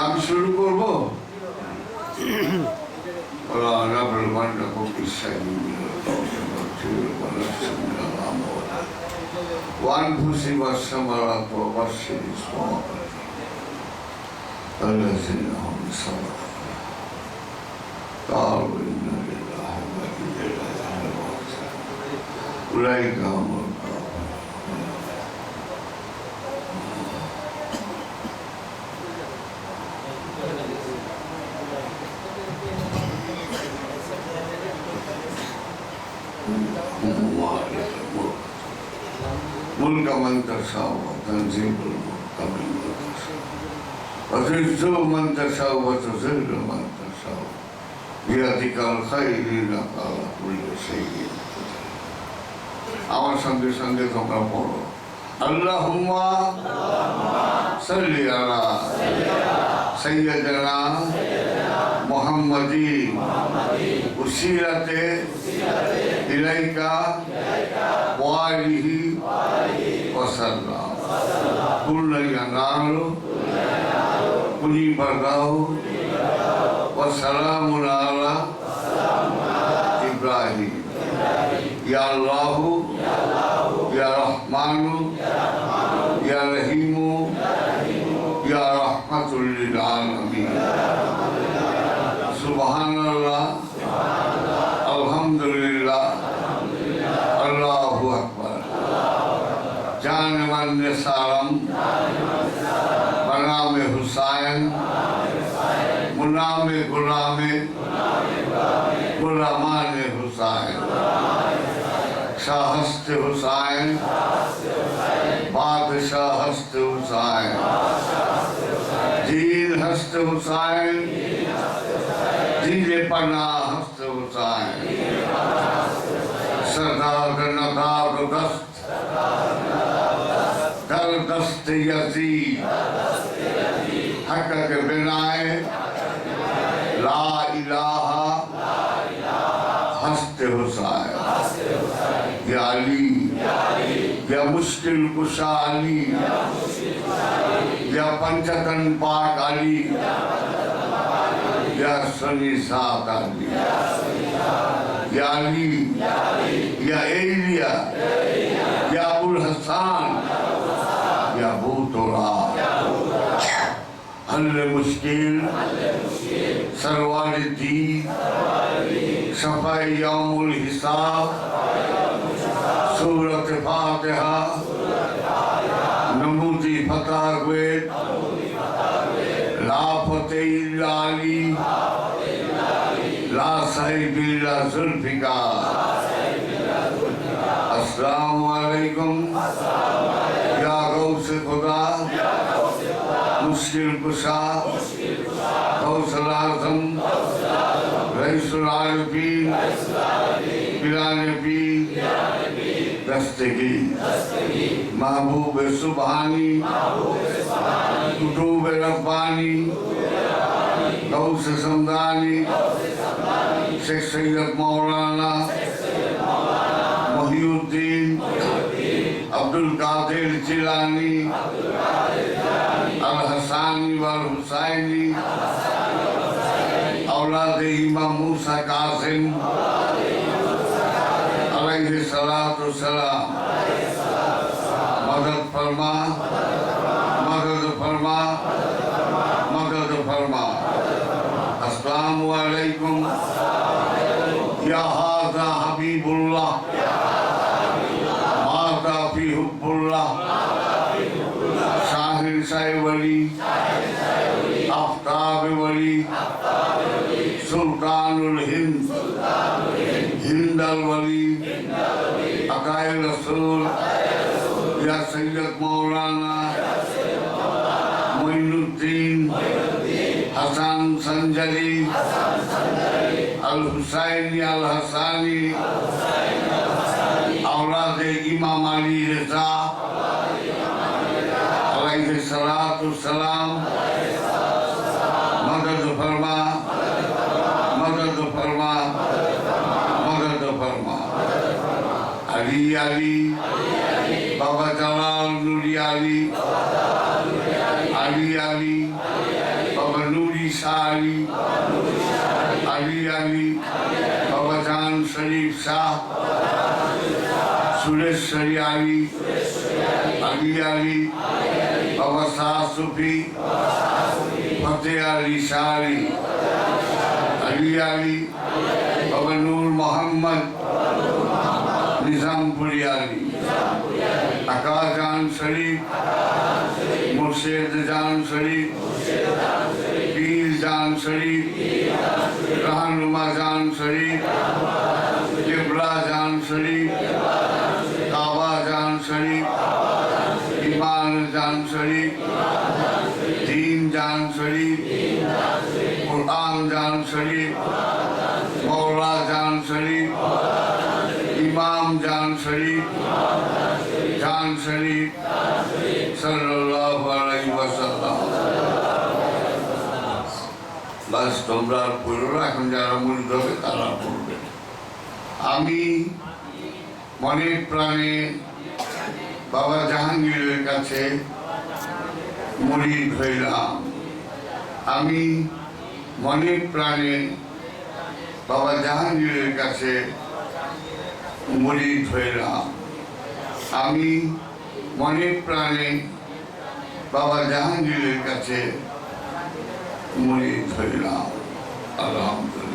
আমি শুরু করব One pussy was samara for what she is for. Others in the home summer. All we know is I have a good idea. Like our আমার সঙ্গে সঙ্গে তোমরা পড়ো আল্লাহুম্মা সাল্লি আলা সাইয়্যিদিনা মুহাম্মাদি উসিরাতে ইলাইকা ওয়ালিহি ওয়াসাল্লাম। কুল্লা ইয়ানালু কুনি বাগাও ওয়াসালামুন আলা ইব্রাহিম। ইয়া আল্লাহু, ইয়া রহমানু, ইয়া রহিমু جان مرن سالم برنام حسین غلام غلام غلامان حسین شاہست حسین بادشاہ حسین جیل ہست حسین جیل پنا ہست حسین سردار نقاب دست دست یزید حق کے کربنا لا الہ ہست حسائن یا علی یا مشکل کشا علی یا پنچتن پاک علی یا سنی سات علی یا علی یا ایلیا یا ابو الحسان या बूतोला हल मुश्किल सरवार दी सफाई यौमुल हिसाब सूरत फातिहा नमूदी फतह वेद ला फतेह लाली ला साहिबिल्ला जुल्फिकार अस्सलाम वालेकुम مشکل کشا غوث العظم رئیس العارفین پیران پی دستگی۔ محبوب سبحانی کتوب ربانی، غوث سمدانی شیخ سید مولانا محی الدین، عبدالقادر چلانی আলী ওয়াল হুসাইনি, আওলাদে ইমাম মুসা কাসিম, আলাইহি সালাতু সালাম, মদদ ফরমা মদদ ফরমা মদদ ফরমা। আসসালামু আলাইকুম। ইন্দাল ওয়ালি আকায় রসুল, ইয়া সৈয়দ মৌলানা মঈনুদ্দিন, হাসান সঞ্জারি আল হুসাইনি আল হাসানি, আওলাদে ইমাম আলী রেজা, আলাইহিস সালাতু সালাম আলী আলী, বাবা জালাল নুরি আলী আলী আলী, বাবা নুরি শাহ আলী আলী আলী, বাবা জান শরীফ শাহ সুরেশ্বরী আলী আলী আলী, বাবা শাহ সুফি ফতে আলী শাহ আলী আলী আলী, বাবা নূর মোহাম্মদ নিজামপুরিয়ানি আকা জান শরীফ মুর্শেদ জান শরীফ পীর জান শরীফ রহনুমা জান শরীফ কেবলা জান শরীফ কাবা জান শরীফ ইমান জান শরীফ দিন জান শরীফ কোরআন জান শরীফ মৌলা জান শরীফ বাস তোমরা আর পড়ো না, এখন যারা মুড়ি হবে তারা পড়বে। আমি মনে প্রাণে বাবা জাহাঙ্গীরের কাছে মুড়ি হইলাম। আমি মনে প্রাণে বাবা জাহাঙ্গীরের কাছে মুড়ি হইলাম। আমি মনে প্রাণে বাবা জাহাঙ্গীরের কাছে 我们可以，阿拉姆。